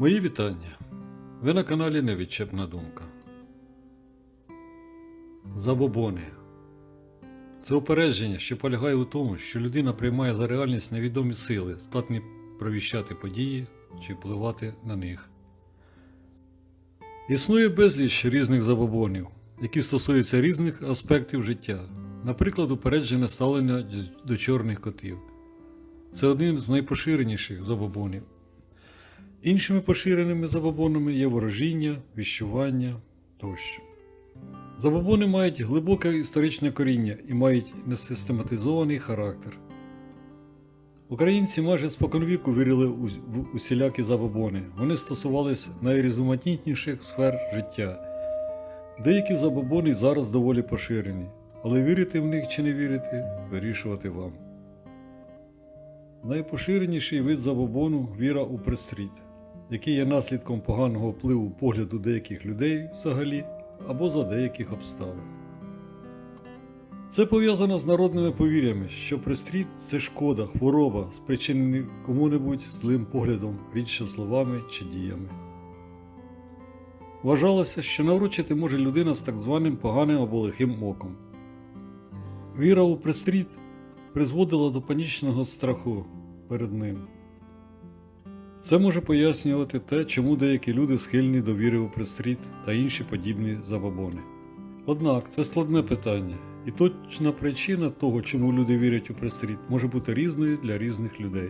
Мої вітання. Ви на каналі Невідчепна думка. Забобони. Це упередження, що полягає у тому, що людина приймає за реальність невідомі сили, здатні провіщати події чи впливати на них. Існує безліч різних забобонів, які стосуються різних аспектів життя, наприклад, упереджене ставлення до чорних котів. Це один з найпоширеніших забобонів. Іншими поширеними забобонами є ворожіння, віщування тощо. Забобони мають глибоке історичне коріння і мають несистематизований характер. Українці майже споконвіку вірили в усілякі забобони. Вони стосувалися найрізноманітніших сфер життя. Деякі забобони зараз доволі поширені, але вірити в них чи не вірити вирішувати вам. Найпоширеніший вид забобону віра у пристріт, який є наслідком поганого впливу погляду деяких людей взагалі або за деяких обставин. Це пов'язано з народними повір'ями, що пристріт це шкода, хвороба, спричинені кому-небудь злим поглядом, рідше словами чи діями. Вважалося, що наврочити може людина з так званим поганим або лихим оком. Віра у пристріт призводила до панічного страху перед ним. Це може пояснювати те, чому деякі люди схильні до віри у пристріт та інші подібні забобони. Однак це складне питання, і точна причина того, чому люди вірять у пристріт, може бути різною для різних людей.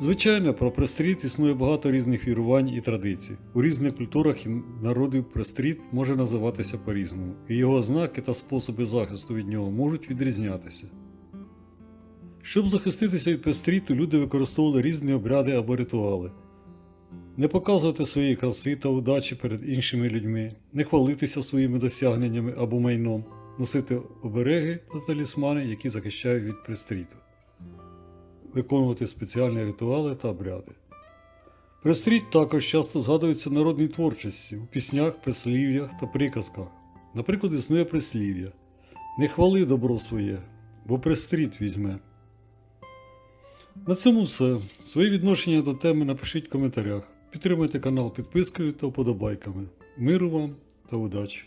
Звичайно, про пристріт існує багато різних вірувань і традицій. У різних культурах і народів пристріт може називатися по-різному, і його ознаки та способи захисту від нього можуть відрізнятися. Щоб захиститися від пристріту, люди використовували різні обряди або ритуали. Не показувати свої краси та удачі перед іншими людьми, не хвалитися своїми досягненнями або майном, носити обереги та талісмани, які захищають від пристріту, виконувати спеціальні ритуали та обряди. Пристріт також часто згадується в народній творчості, у піснях, прислів'ях та приказках. Наприклад, існує прислів'я Не хвали добро своє, бо пристріт візьме. На цьому все. Свої відношення до теми напишіть в коментарях. Підтримайте канал підпискою та вподобайками. Миру вам та удачі!